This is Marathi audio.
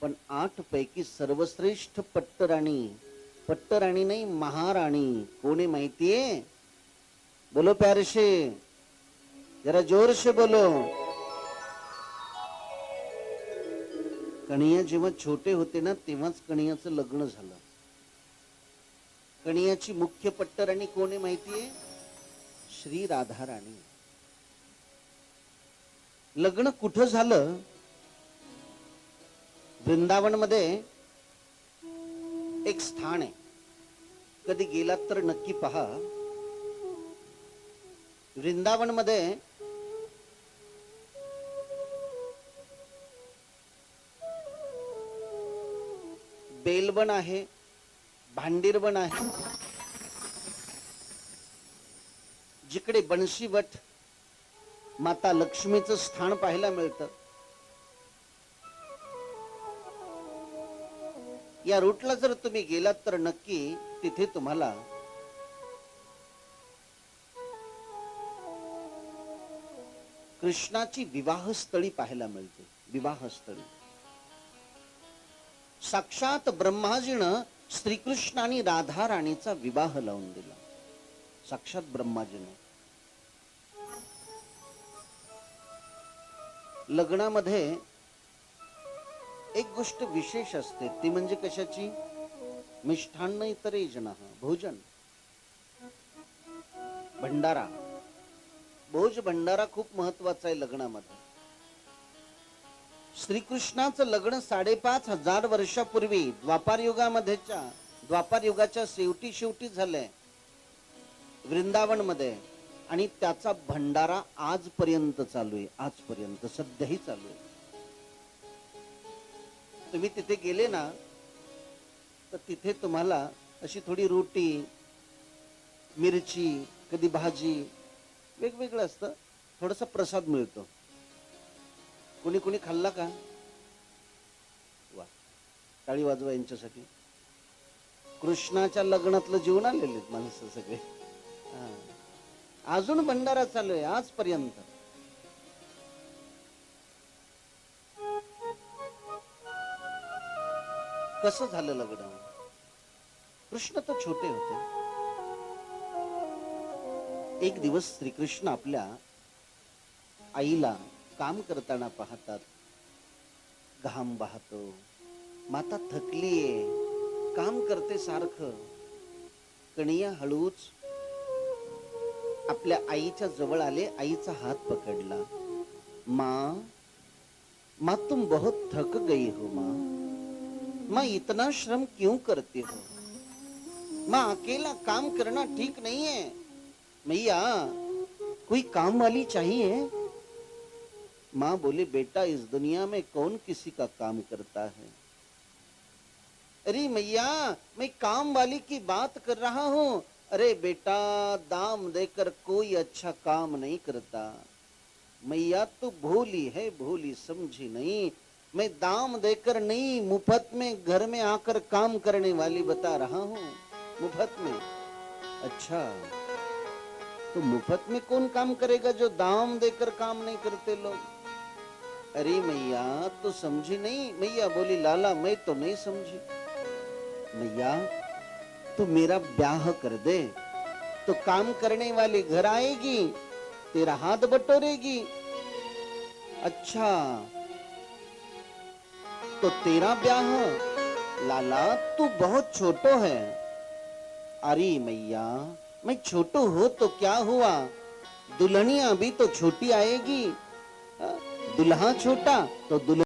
पण आठ पैकी सर्वश्रेष्ठ पट्टराणी पट्टराणी नाही महाराणी. कोणी माहितीये? बोलो प्यारशे. जरा जोरशे बोलो. कणिया जेव्हा छोटे होते ना तेव्हाच कणियाचं लग्न झालं. कणियाची मुख्य पट्टराणी कोणी माहितीये? श्री राधा राणी लग्न कुठं झालं? वृंदावनमध्ये एक स्थान आहे. कधी गेलात तर नक्की पहा. वृंदावनमध्ये बेलबन आहे भांडीरबन आहे. जिकडे बनशीवट माता लक्ष्मीचं स्थान पाहायला मिळतं या रूटला जर तुम्ही गेलात तर नक्की तिथे तुम्हाला कृष्णाची विवाहस्थळी पाहायला मिळते. विवाहस्थळी. साक्षात ब्रह्माजीनं श्रीकृष्ण आणि राधा राणीचा विवाह लावून दिला. साक्षात ब्रह्माजीनं. लग्नामध्ये एक गोष्ट विशेष असते ती म्हणजे कशाची? मिष्ठान्न इतरे जना भोजन. भंडारा. भोज भंडारा खूप महत्त्वाचा आहे लग्नामध्ये. श्रीकृष्णाचं लग्न साडेपाच हजार वर्षापूर्वी द्वापार युगामध्येच्या द्वापार युगाच्या शेवटी शेवटी झालंय. वृंदावनमध्ये आणि त्याचा भंडारा आजपर्यंत चालू आहे आजपर्यंत सध्याही चालू आहे. तुम्ही तिथे गेले ना तर तिथे तुम्हाला अशी थोडी रोटी मिरची कधी भाजी वेगवेगळं असतं. थोडासा प्रसाद मिळतो. कोणी कोणी खाल्ला का? वा टाळी वाजवा यांच्यासाठी. कृष्णाच्या लग्नातलं जीवन आलेले आहेत माणसं सगळे. हा. अजून भंडारा चालू आहे आजपर्यंत. कसं झालं लग्न कृष्ण तर छोटे होते. एक दिवस श्रीकृष्ण आपल्या आईला काम करताना पाहतात. घाम वाहतो. माता थकलीये. काम करते सारखं. कणिया हळूच आपल्या आईच्या जवळ आले. आईचा हात पकडला. मा मा तुम बहुत थक गई हो मा. माँ, इतना श्रम क्यों करती हूँ? माँ, अकेला काम करना ठीक नहीं है। मैया, कोई काम वाली चाहिए? माँ बोले, बेटा, इस दुनिया में कौन किसी का काम करता है? अरे मैया, मैं काम वाली की बात कर रहा हूँ। अरे बेटा, दाम देकर कोई अच्छा काम नहीं करता। मैया तो भोली है, भोली समझी नहीं। मैं दाम देकर नहीं, मुफ़्त में घर में आकर काम करने वाली बता रहा हूँ, मुफ़्त में। अच्छा तो मुफ़्त में कौन काम करेगा जो दाम देकर काम नहीं करते लोग? अरे मैया तो समझी नहीं। मैया बोली, लाला, मैं तो नहीं समझी। मैया, तू मेरा ब्याह कर दे तो काम करने वाली घर आएगी, तेरा हाथ बटोरेगी। अच्छा तो तेरा ब्याह लाला, तू बहुत छोटो है। अरे मैया, मैं छोटो हो तो क्या हुआ? दुल्हनिया भी तो छोटी आएगी। हाँ? दुल्हा छोटा तो दुल्हन